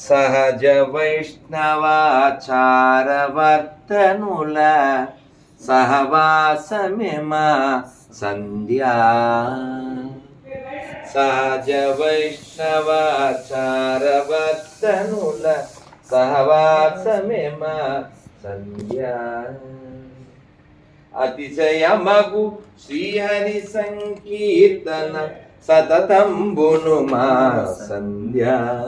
సహజ వైష్ణవాచారవర్తనుల సహవాసమిమ సంధ్యా. సహజ వైష్ణవాచారవర్తనుల సహవాసమిమ సంధ్యా. అతిశయమగు శ్రీహరి సంకీర్తన సతతంబును మా సంధ్యా.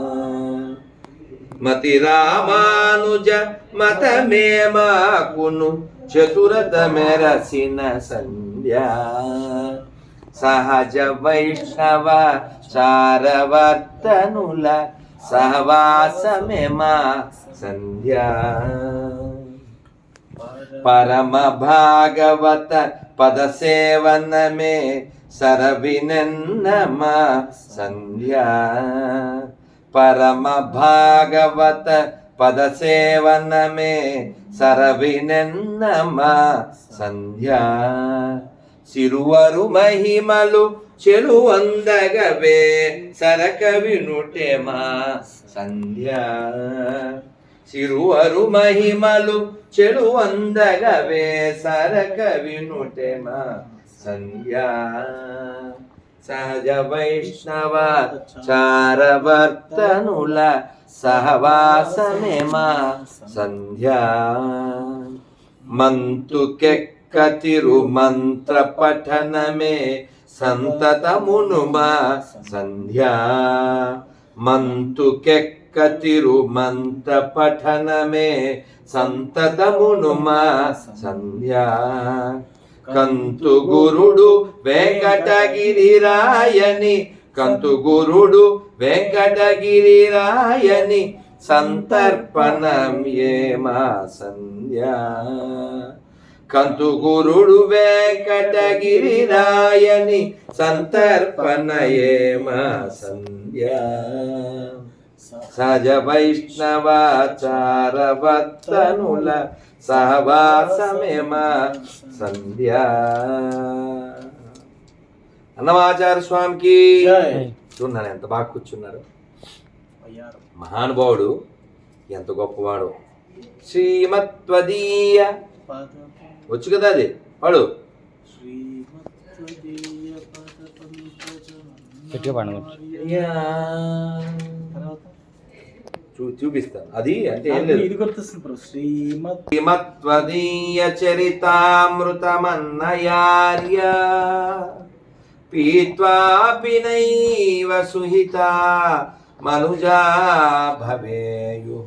మతి రామానుజ మతమే మాకును చతురత మెరసిన సంధ్యా. సహజ వైష్ణవ చారవర్తనుల సహవాసమే మా సంధ్యా. పరమ భాగవత పద సేవనమే సరవినన్నమ సంధ్యా? పరమ భాగవత పద సేవనమే సరవినన్నమ సంధ్యా? సిరువరు మహిమలు చెలువందగవే సరక వినుటే మా సంధ్యా? సిరువరు మహిమలు చెడు అందగవే సరక వినుటెమ సంధ్యా సహజ వైష్ణవ చారవర్తనుల సహవాసమే మా సంధ్యా మంతుకెక్కతిరు మంత్ర పఠనమే సంతతమును మా సంధ్యా మంతుకెక్కతిరు మంత్ర పఠనమే సంతతమును మా సంధ్యా కంతు గురుడు వెంకటగిరిరాయని కంతు గురుడు వెంకటగిరిరాయని సంతర్పణం ఏమా సంధ్యా. కంతు గురుడు వెంకటగిరిరాయని సంతర్పణ ఏమా సంధ్యా. సహజ వైష్ణవాచారవత్తనుల సహవాసమేమ? సంధ్యా. అన్నమాచార్య స్వామికి. చూడండి ఎంత బాగా కూర్చున్నారు. అయ్యారు. మహానుభావుడు ఎంత గొప్పవాడు. శ్రీమత్వదీయ. పాద వచ్చు కదా అది? వాడు శ్రీమత్వదీయ పాద పంకజం గట్టిగా చూపిస్తాను. అది అంటే ఏం లేదు. ఇది గుర్తొస్తుంది బ్రో. శ్రీమత్ శ్రీమత్వదీయ చరితామృతమన్నయార్య పీత్వాపి నైవ సుహిత మనుజా భవేయు.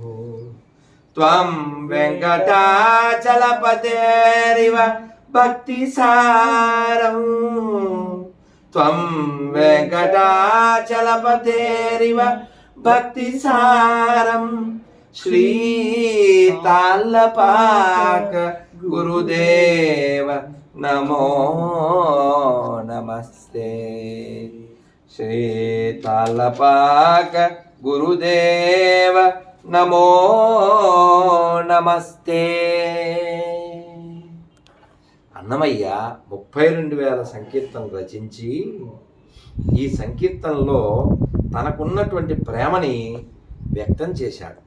త్వం వెంకటాచలపతేరివ భక్తి సారం త్వం వెంకటాచలపతేరివ భక్తి సారం శ్రీ తాళ్ళపాక గురుదేవ నమో నమస్తే. శ్రీ తాళ్ళపాక గురుదేవ నమో నమస్తే. అన్నమయ్య ముప్పై రెండు వేల సంకీర్తనలు రచించి ఈ సంకీర్తనలో తనకున్నటువంటి ప్రేమని వ్యక్తం చేశాడు.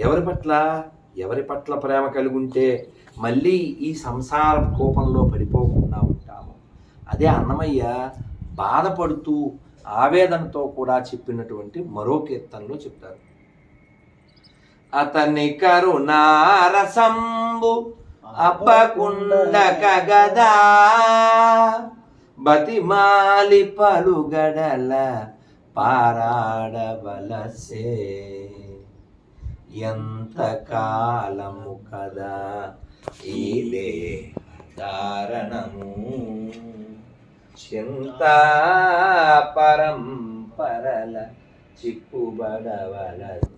ఎవరి పట్ల? ఎవరి పట్ల ప్రేమ కలిగి ఉంటే మళ్ళీ ఈ సంసార కోపంలో పడిపోకుండా ఉంటాము. అదే అన్నమయ్య బాధపడుతూ ఆవేదనతో కూడా చెప్పినటువంటి మరో కీర్తనలో చెప్తారు. అతని కరుణారసంబు అప్పకుండక గదా బతిమాలి పలుగడల పారాడవలసే. ఎంత కాలము కదా ఈలే దారణము చింత పరంపరల చిక్కుబడవలసే.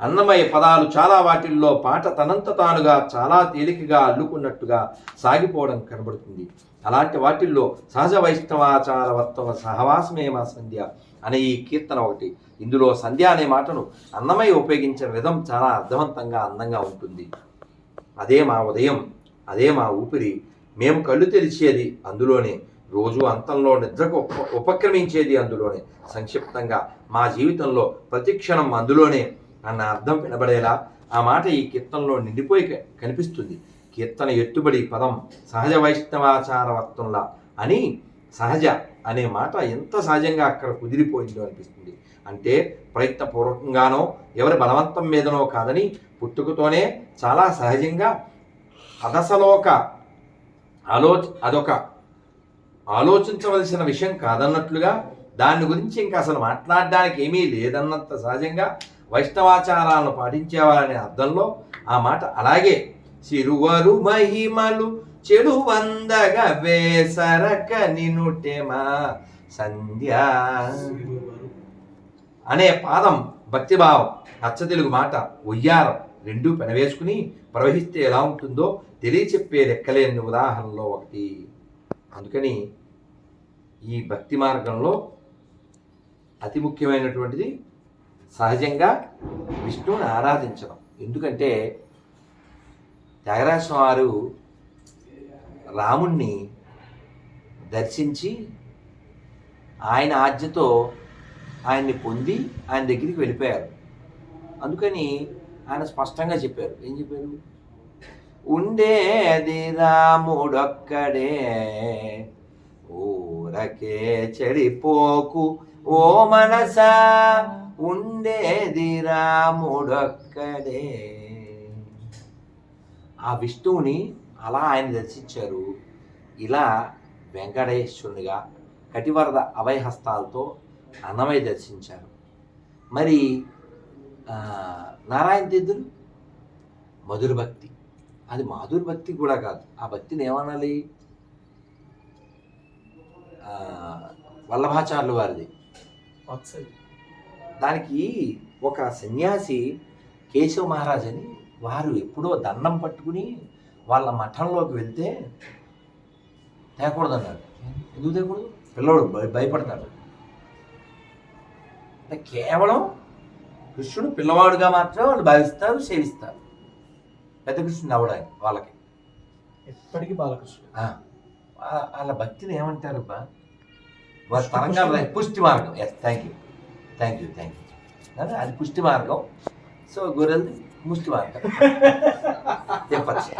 అన్నమయ్య పదాలు చాలా వాటిల్లో పాట తనంత తానుగా చాలా తేలికగా అల్లుకున్నట్టుగా సాగిపోవడం కనబడుతుంది. అలాంటి వాటిల్లో సహజ వైష్ణవాచార వర్తవ సహవాసమే మా సంధ్య అనే ఈ కీర్తన ఒకటి. ఇందులో సంధ్య అనే మాటను అన్నమయ్య ఉపయోగించిన విధం చాలా అర్థవంతంగా అందంగా ఉంటుంది. అదే మా ఉదయం అదే మా ఊపిరి మేము కళ్ళు తెరిచేది అందులోనే రోజు అంతంలో నిద్రకు ఉప ఉపక్రమించేది అందులోనే. సంక్షిప్తంగా మా జీవితంలో ప్రతి క్షణం అందులోనే అన్న అర్థం వినబడేలా ఆ మాట ఈ కీర్తనలో నిండిపోయి కనిపిస్తుంది. కీర్తన ఎత్తుబడి పదం సహజ వైష్ణవాచారవత్వంలా అని సహజ అనే మాట ఎంత సహజంగా అక్కడ కుదిరిపోయిందో అనిపిస్తుంది. అంటే ప్రయత్నపూర్వకంగానో ఎవరి బలవంతం మీదనో కాదని పుట్టుకతోనే చాలా సహజంగా అదసలోక ఆలోచ అదొక ఆలోచించవలసిన విషయం కాదన్నట్లుగా దాని గురించి ఇంకా అసలు మాట్లాడడానికి ఏమీ లేదన్నంత సహజంగా వైష్ణవాచారాలను పాటించేవారనే అర్థంలో ఆ మాట అలాగే సిరువరు మహిమలు చెడు వందగ వేసరక నినుటెమా సంధ్యా అనే పాదం భక్తిభావం అచ్చ తెలుగు మాట ఒయ్యారం రెండూ పెనవేసుకుని ప్రవహిస్తే ఎలా ఉంటుందో తెలియచెప్పే లెక్కలేని ఉదాహరణలో ఒకటి. అందుకని ఈ భక్తి మార్గంలో అతి ముఖ్యమైనటువంటిది సహజంగా విష్ణువుని ఆరాధించడం. ఎందుకంటే త్యాగరాజ వారు రాముణ్ణి దర్శించి ఆయన ఆజ్ఞతో ఆయన్ని పొంది ఆయన దగ్గరికి వెళ్ళిపోయారు. అందుకని ఆయన స్పష్టంగా చెప్పారు. ఏం చెప్పారు? ఉండేది రాముడొక్కడే ఊరకే చెడిపోకు ఓ మనసా ఉండేది రాముడొక్కడే. ఆ విష్ణువుని అలా ఆయన దర్శించారు. ఇలా వెంకటేశ్వరునిగా కటివరద అభయహస్తాలతో అన్నమయ్య దర్శించారు. మరి నారాయణ తీర్థులు? మధుర భక్తి. అది మాధుర భక్తి కూడా కాదు. ఆ భక్తిని ఏమనాలి? ఆ, వల్లభాచార్యుల వారిది. వత్సలి. దానికి ఒక సన్యాసి కేశవ మహారాజ్ అని వారు ఎప్పుడో దండం పట్టుకుని వాళ్ళ మఠంలోకి వెళ్తే తేకూడదన్నాడు ఎందుకు తేకూడదు? పిల్లోడు భయ- భయపడతాడు. అంటే కేవలం కృష్ణుడు పిల్లవాడుగా మాత్రమే వాళ్ళు భావిస్తారు సేవిస్తారు. పెద్ద కృష్ణుడు అవడానికి వాళ్ళకి. ఎప్పటికీ బాలకృష్ణుడు. వాళ్ళ భక్తిని ఏమంటారు అబ్బా తరంగా పుష్టి మార్గం. Yes thank you thank you thank you అది పుష్టి మార్గం. సో గొర్రెలది ముష్టి మార్గం. చెప్పచ్చు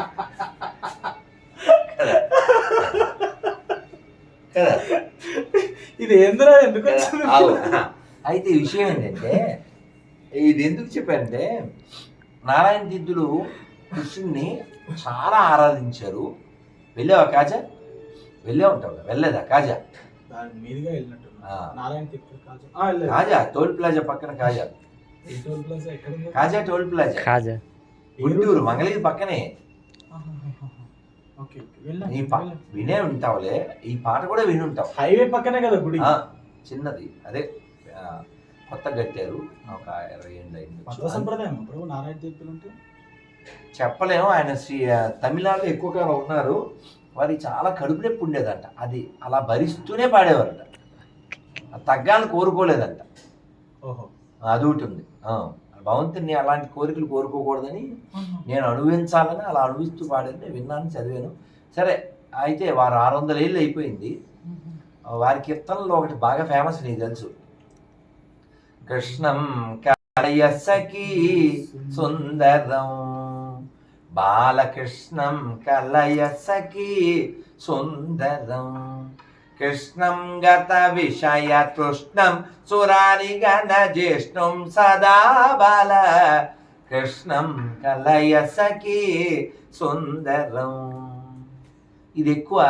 కదా? కదా? ఇది ఎందుకు? అవును. అయితే విషయం ఏంటంటే ఇది ఎందుకు చెప్పానంటే నారాయణ తీర్థులు కృష్ణుడిని చాలా ఆరాధించారు. వెళ్ళావా కాజా? వెళ్ళే ఉంటావు వెళ్ళలేదా కాజా? దాని మీదుగా వెళ్ళినట్టు కాజా. కాజా టోల్ ప్లాజా పక్కన కాజా. ఈ టోల్ ప్లాజా ఎక్కడ ఉంది? Kaza toll plaza. Khaja Guntur Mangalagiri పక్కనే. ఆహాహాహా. Okay okay. వెళ్ళాను, ఈ. వినే ఉంటావులే. ఈ పాట కూడా విని ఉంటావు. హైవే పక్కనే కదా గుడి. చిన్నది. అదే కొత్త కట్టారు ఒక ఇరవై ఏళ్ళు అయింది. సంప్రదాయం నారాయణ తీర్థులు అంటే? చెప్పలేము. ఆయన శ్రీ తమిళనాడులో ఎక్కువ కాలం ఉన్నారు. వారికి చాలా కడుపు నొప్పి ఉండేదంట. అది అలా భరిస్తూనే పాడేవారట. తగ్గాలని కోరుకోలేదంట. ఓహో. అది ఒకటి ఉంది. భగవంతుని అలాంటి కోరికలు కోరుకోకూడదని నేను అనుభవించాలని అలా అనుభవిస్తూ పాడని విన్నాను చదివాను. సరే అయితే వారు ఆరు వందల ఏళ్ళు అయిపోయింది. వారి కీర్తనలో ఒకటి బాగా ఫేమస్ నీకు తెలుసు. కృష్ణం కలయసకి సుందరం బాలకృష్ణం కలయసకి సుందరం. కృష్ణం గత విషయ తృష్ణం సురారి గణ జ్యేష్ఠం సదా బాల. కృష్ణం కలయసకి సుందరం. ఇది ఎక్కువ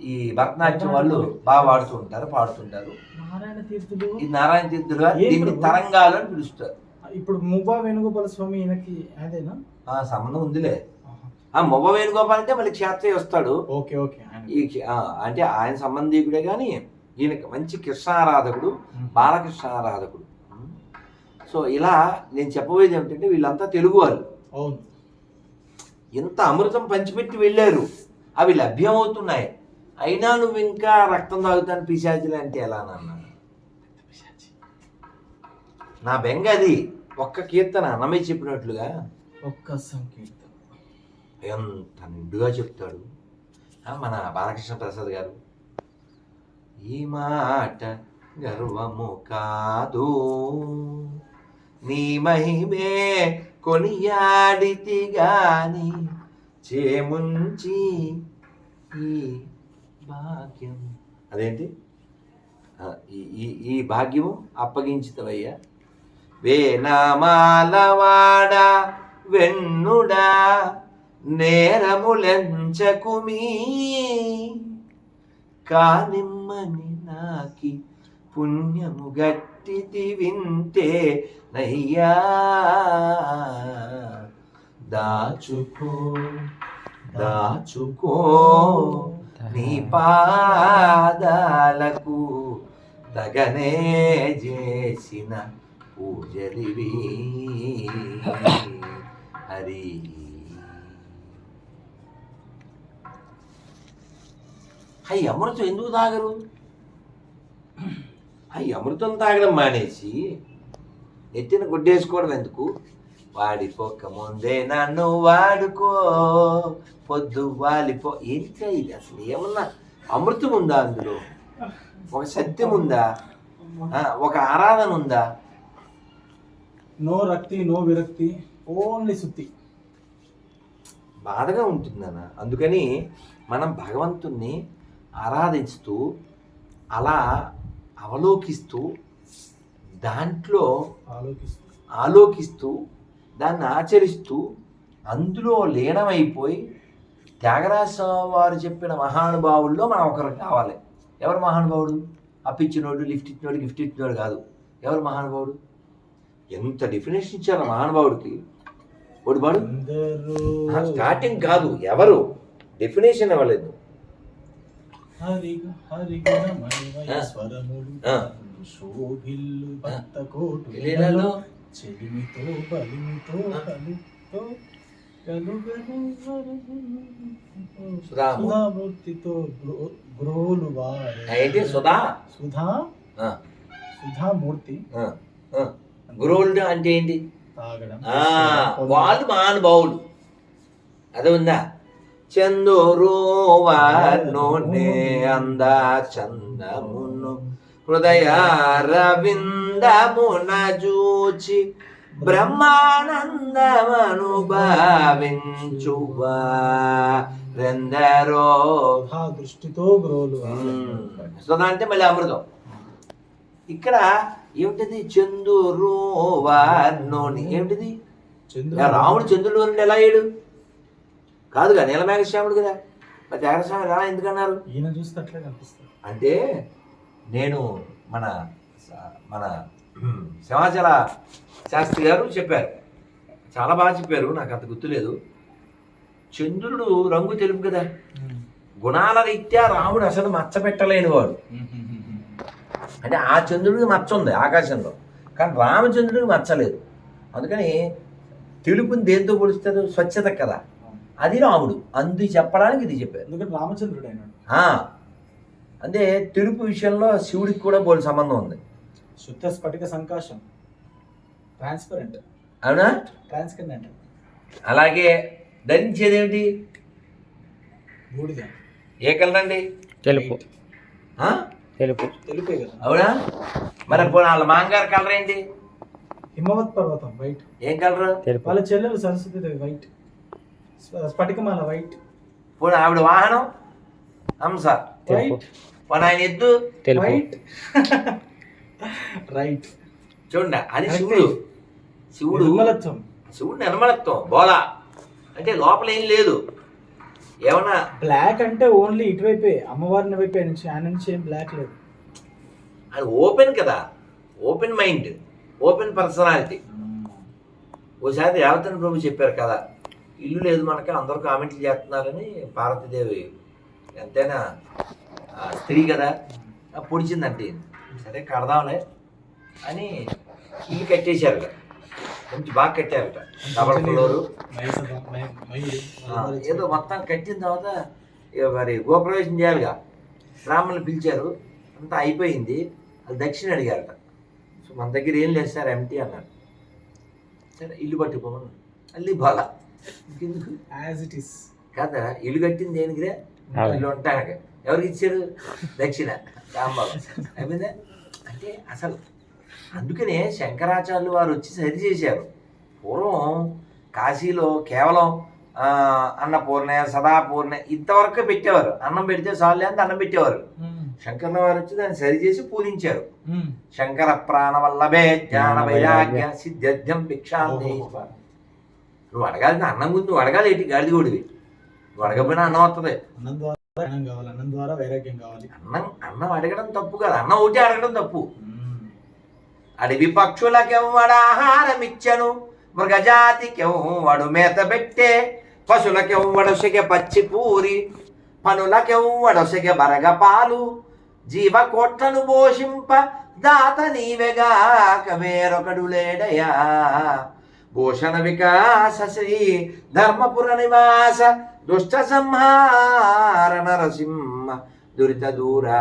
ఈ భరతనాట్యం వాళ్ళు బాగా వాడుతూ ఉంటారు పాడుతుంటారు. నారాయణ తీర్థులు. ఈ నారాయణ తీర్థులు దీన్ని? తరంగాలు అని పిలుస్తారు. ఇప్పుడు మువ్వా వేణుగోపాల స్వామి ఈయనకి అదేనా? ఆ సంబంధం ఉందిలే. ఆ మొబ్బ వేణుగోపాల్ అంటే మళ్ళీ క్షేత్రయ్య వస్తాడు. Okay okay. ఈ అంటే ఆయన సంబంధీకుడే కానీ ఈయనకి మంచి కృష్ణారాధకుడు బాలకృష్ణ ఆరాధకుడు సో ఇలా నేను చెప్పబోయేది ఏమిటంటే వీళ్ళంతా తెలుగు వాళ్ళు. అవును. ఇంత అమృతం పంచిపెట్టి వెళ్ళారు. అవి లభ్యమవుతున్నాయి. అయినా నువ్వు ఇంకా రక్తం తాగుతాను పిశాచులు అంటే ఎలా నాన్న? నా బెంగ అది. ఒక్క కీర్తన అన్నమయ్య చెప్పినట్లుగా. ఒక్క సంకీర్తన. ఎంత నిండుగా చెప్తాడు. మన బాలకృష్ణ ప్రసాద్ గారు. ఈ మాట గర్వము కాదు. నీ మహిమే కొనియాడితి గాని చేముంచి ఈ భాగ్యం. అదేంటి? ఈ ఈ ఈ భాగ్యము అప్పగించితవయ్యా వేనామాలవాడా వెన్నుడా నేరములెంచకుమీ కానిమ్మని నాకి పుణ్యము గట్టిది వింటే నయ్యా. దాచుకో దాచుకో నీ పాదాలకు తగనే చేసిన పూజలివి. హరి హై అమృతం ఎందుకు తాగరు? హై అమృతం తాగడం మానేసి నెత్తిన గుడ్డేసుకోవడం ఎందుకు? వాడిపోక ముందే నన్ను వాడుకో పొద్దు వాలిపో. ఏంటి ఇది? అసలు ఏమన్నా అమృతం ఉందా అందులో? ఒక సత్యం ఉందా? ఒక ఆరాధన ఉందా? నో రక్తి నో విరక్తి ఓన్లీ సుత్తి బాధగా ఉంటుందన్న. అందుకని మనం భగవంతుణ్ణి ఆరాధిస్తూ అలా అవలోకిస్తూ దాంట్లో ఆలోకిస్తూ. దాన్ని ఆచరిస్తూ అందులో లీనమైపోయి త్యాగరాజ వారు చెప్పిన మహానుభావుల్లో మనం ఒకరు కావాలి. ఎవరు మహానుభావుడు? అప్పిచ్చినోడు లిఫ్ట్ ఇచ్చినోడు గిఫ్ట్ ఇచ్చినోడు కాదు. ఎవరు మహానుభావుడు? ఎంత డెఫినేషన్ ఇచ్చారు మహానుభావుడికి? అందరూ స్టార్టింగ్ కాదు ఎవరు? డెఫినేషన్ ఇవ్వలేదు. హరి హరి. శోభిల్లు భక్త కోటు చెలిమితో బలిమితో. కలితో. సుధామూర్తితో గ్రోలు వారే. సుధా? సుధా? సుధామూర్తి. గురువులు అంటే ఏంటి? తాగడం. వాళ్ళు మహానుభావులు అది ఉందా? చందోరు వార్నోనే అంద చందమును హృదయ రవిందమున జూచి బ్రహ్మానందమను భావించువా రెందరో దృష్టితో గ్రోలు. సుధా అంటే మళ్ళీ అమృతం. ఇక్కడ ఏమిటిది? చందురు వార్నోని ఏమిటిది? రాముడు చంద్రుడు ఎలా అయ్యాడు కాదుగా నీలమేఘశ్యాముడు కదా. మరి త్యాగస్వామి ఎలా ఎందుకన్నారు? ఈయన చూస్తే కనిపిస్తుంది. అంటే నేను మన మన సింహాచల శాస్త్రి గారు చెప్పారు. చాలా బాగా చెప్పారు నాకు అంత గుర్తులేదు. చంద్రుడు రంగు తెలుపు కదా. గుణాల రీత్యా రాముడు అసలు మచ్చ పెట్టలేని వాడు. అంటే ఆ చంద్రుడికి మచ్చ ఉంది ఆకాశంలో. కానీ రామచంద్రుడికి మచ్చలేదు అందుకని తెలుపుని దేంతో పోలుస్తారు? స్వచ్ఛత కదా. అది రాముడు. అందు చెప్పడానికి ఇది చెప్పారు. ఎందుకంటే రామచంద్రుడు అయినాడు ఆ, అంటే తెలుపు విషయంలో శివుడికి కూడా పోలి సంబంధం ఉంది. శుద్ధ స్ఫటిక సంకాశం. ట్రాన్స్పరెంట్ అవునా? ట్రాన్స్పరెంట్ అలాగే ధరించేది ఏమిటి బూడిద. ఏ కలర్ అండి తెలుపు. ఆ? తెలుపు. తెలుపే కదా. అవునా? మరి వాళ్ళ మాంగారు కలర్ ఏంటి? హిమవత్ పర్వతం వైట్. ఏం కలరు? తెలుపు. వాళ్ళ చెల్లెలు సరస్వతి వైట్. స్ఫటికమాల వైట్. పోనీ ఆవిడ వాహనం? హంస వైట్. పోనీ ఆయన ఎద్దు? వైట్. రైట్. చూడండి అది. శివుడు. శివుడు. నిర్మలత్వం. శివుడు నిర్మలత్వం. బోలా. అంటే లోపల ఏం లేదు. ఏమన్నా? బ్లాక్ అంటే ఓన్లీ ఇటువైపే అమ్మవారిని వైపే నుంచి ఆయన నుంచి ఏం బ్లాక్ లేదు. అది ఓపెన్ కదా. Open mind. Open personality. ఓసారి దేవతని ప్రభు చెప్పారు కదా. ఇల్లు లేదు మనకి అందరూ కామెంట్లు చేస్తున్నారని పార్వతీదేవి ఎంతైనా స్త్రీ కదా పొడిచిందంటే. సరే కడదాంలే అని ఇల్లు కట్టేశారు కొంచెం బాగా కట్టారట. Double floor. ఏదో మొత్తం కట్టిన తర్వాత మరి గోప్రవేశం చేయాలిగా. బ్రాహ్మణులు పిలిచారు. అంతా అయిపోయింది. అది దక్షిణ అడిగారట. సో మన దగ్గర ఏం లేదు సార్ ఎంటీ అన్నారు. సరే ఇల్లు పట్టుకోమని అల్లి బాల ఇంకెందుకు? యాజ్ ఇట్ ఇస్ కాదా ఇల్లు కట్టింది దేనికిరే. ఇల్లు ఉంటానికి. ఎవరికి ఇచ్చారు? దక్షిణ రాంబాబు. అయిపోయిందా? అంటే అసలు అందుకనే శంకరాచార్యులు వారు వచ్చి సరి చేశారు. పూర్వం కాశీలో కేవలం ఆ, అన్నపూర్ణ సదాపూర్ణ ఇంతవరకు పెట్టేవారు. అన్నం పెడితే చాలు అంత అన్నం పెట్టేవారు. శంకర్ల వారు వచ్చి దాన్ని సరిచేసి పూజించారు. ఉమ్. శంకర ప్రాణ వల్లభే జ్ఞాన వైరాగ్య సిద్ధ్యం భిక్షాంతి. నువ్వు అడగాల్సిన అన్నం గురించి నువ్వు అడగాలి ఏంటి గాడిది. కొడివి నువ్వు అడగపోయినా అన్నం వస్తుంది అన్నం ద్వారా కావాలి అన్నం ద్వారా వైరాగ్యం కావాలి. అన్నం అన్నం అడగడం తప్పు కాదు. అన్నం ఒకటి అడగడం తప్పు. అడవి పక్షులకెవ్వడు ఆహారమిచ్చను మృగజాతికెవ్వడు మేత పెట్టే పశులకెవ్వడొసెగ పచ్చి పూరి పనులకెవ్వడొసెగ బరగ పాలు జీవకోట్లను పోషింప దాత నీవెగాక వేరొకడు లేడయా? భూషణ వికాస శ్రీ ధర్మపుర నివాస దుష్ట సంహార నరసింహ దురిత దూరా.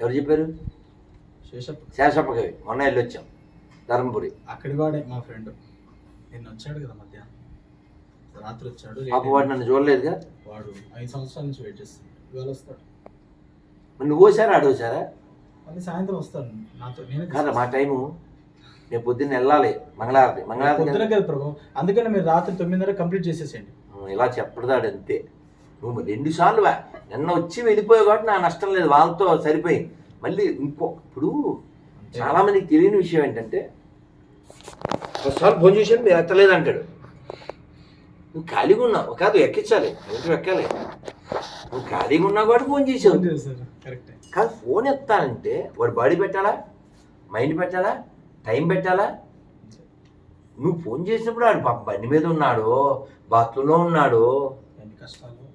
ఎవరు చెప్పారు? శేషప్ప. కవి. మొన్న వెళ్ళొచ్చాం ధర్మపురి. అక్కడి వాడే మా ఫ్రెండ్. నిన్న వచ్చాడు కదా మధ్యాహ్నం. రాత్రి వచ్చాడు పాప వాడు నన్ను చూడలేదుగా? వాడు ఐదు సంవత్సరాల నుంచి వెయిట్ చేస్తాడు ఇవాళ వస్తాడు. నువ్వు వచ్చారా ఆడోసారా మళ్ళీ సాయంత్రం వస్తాడు. నాతో నేను కాదా మా టైము నేను పొద్దున్న వెళ్ళాలి మంగళారతి. మంగళారతి కదా ప్రభు. అందుకని మీరు రాత్రి తొమ్మిదిన్నర కంప్లీట్ చేసేసేయండి. ఇలా చెప్పడదాడు అంతే నువ్వు రెండు సార్లు నిన్న వచ్చి వెళ్ళిపోయావు కాబట్టి నా నష్టం లేదు వాళ్ళతో సరిపోయింది మళ్ళీ ఇంకో ఇప్పుడు చాలా మందికి తెలియని విషయం ఏంటంటే ఒకసారి ఫోన్ చేసాను మీరు ఎత్తలేదు అంటాడు నువ్వు ఖాళీగా ఉన్నావు. కాదు ఎక్కించాలి. ఏంటో ఎక్కాలి. నువ్వు ఖాళీగా ఉన్నావు కాబట్టి ఫోన్ చేసావు. కాదు ఫోన్ ఎత్తానంటే వాడు బాడీ పెట్టాలా? మైండ్ పెట్టాలా? టైం పెట్టాలా? నువ్వు ఫోన్ చేసినప్పుడు వాడు పాపం బండి మీద ఉన్నాడు బాత్రూంలో ఉన్నాడు.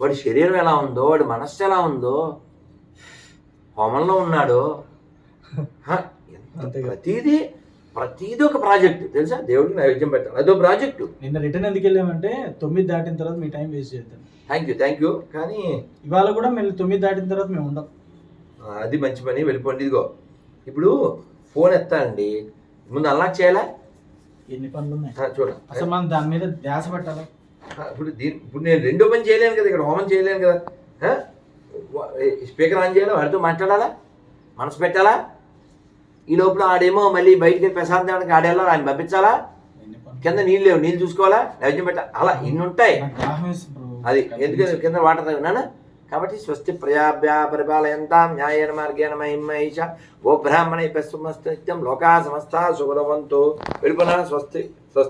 వాడి శరీరం ఎలా ఉందో వాడి మనస్సు ఎలా ఉందో హోమంలో ఉన్నాడు. ప్రతిదీ ప్రతిదీ ఒక ప్రాజెక్టు. తెలుసా? దేవుడికి నైవేద్యం పెట్టాలి. అదో ప్రాజెక్టు. నిన్న రిటర్న్ ఎందుకు వెళ్ళామంటే తొమ్మిది దాటిన తర్వాత మీ టైం వేస్ట్ చేద్దాం. థ్యాంక్ యూ థ్యాంక్ యూ కానీ ఇవాళ కూడా మేము తొమ్మిది దాటిన తర్వాత మేము ఉండం. అది మంచి పని వెళ్ళిపోండి. ఇదిగో. ఇప్పుడు ఫోన్ ఎత్తానండి. ముందు అలా చేయాలా? ఎన్ని పనులు ఉన్నాయి ఆ, చూడండి అసలు మనం దాని మీద ధ్యాస పెట్టాలి? ఇప్పుడు దీని ఇప్పుడు నేను రెండో పని చేయలేను కదా ఇక్కడ హోమం చేయలేను కదా. స్పీకర్ ఆన్ చేయాలా? వాడితో మాట్లాడాలా? మనసు పెట్టాలా? ఈ లోపల ఆడేమో మళ్ళీ బయటికి ప్రశాంతం తేవడానికి ఆడేలా ఆయన పంపించాలా? కింద నీళ్ళు లేవు నీళ్ళు చూసుకోవాలా? నైవేద్యం పెట్టాలి? అలా ఇన్ని ఉంటాయి. అది ఎందుకంటే కింద వాటర్ తగినానా కాబట్టి స్వస్తి ప్రజాభ్యా పరిపాలయంతాం న్యాయేన మార్గేణ మహిమహిష ఓ బ్రాహ్మణ నిత్యం లోకా సమస్త సుగుణవంతు వెళ్ళిపోయినా స్వస్తి స్వస్తి